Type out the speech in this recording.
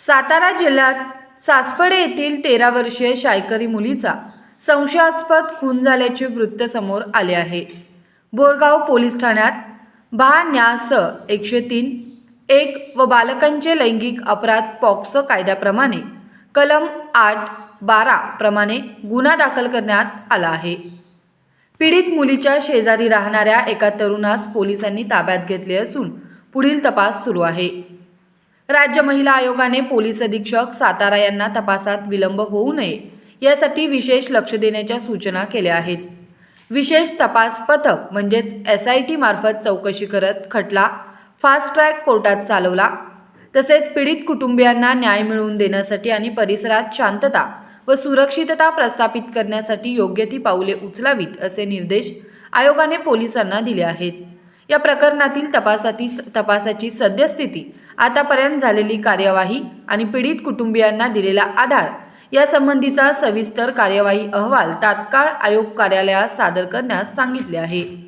सातारा जिल्ह्यात सासपडे येथील तेरा वर्षीय शायकरी मुलीचा संशयास्पद खून झाल्याचे वृत्त समोर आले आहे. बोरगाव पोलीस ठाण्यात बहा स एकशे तीन एक व बालकांचे लैंगिक अपराध पॉक्सो कायद्याप्रमाणे कलम आठ बारा प्रमाणे गुन्हा दाखल करण्यात आला आहे. पीडित मुलीच्या शेजारी राहणाऱ्या एका तरुणास पोलिसांनी ताब्यात घेतले असून पुढील तपास सुरू आहे. राज्य महिला आयोगाने पोलीस अधीक्षक सातारा यांना तपासात विलंब होऊ नये यासाठी विशेष लक्ष देण्याच्या सूचना केल्या आहेत. विशेष तपास पथक म्हणजेच एस आय टी मार्फत चौकशी करत खटला फास्ट ट्रॅक कोर्टात चालवला. तसेच पीडित कुटुंबियांना न्याय मिळवून देण्यासाठी आणि परिसरात शांतता व सुरक्षितता प्रस्थापित करण्यासाठी योग्य ती पाऊले उचलावीत असे निर्देश आयोगाने पोलिसांना दिले आहेत. या प्रकरणातील तपासाती तपासाची सद्यस्थिती आतापर्यंत झालेली कार्यवाही आणि पीडित कुटुंबियांना दिलेला आधार यासंबंधीचा सविस्तर कार्यवाही अहवाल तात्काळ आयोग कार्यालयास सादर करण्यास सांगितले आहे.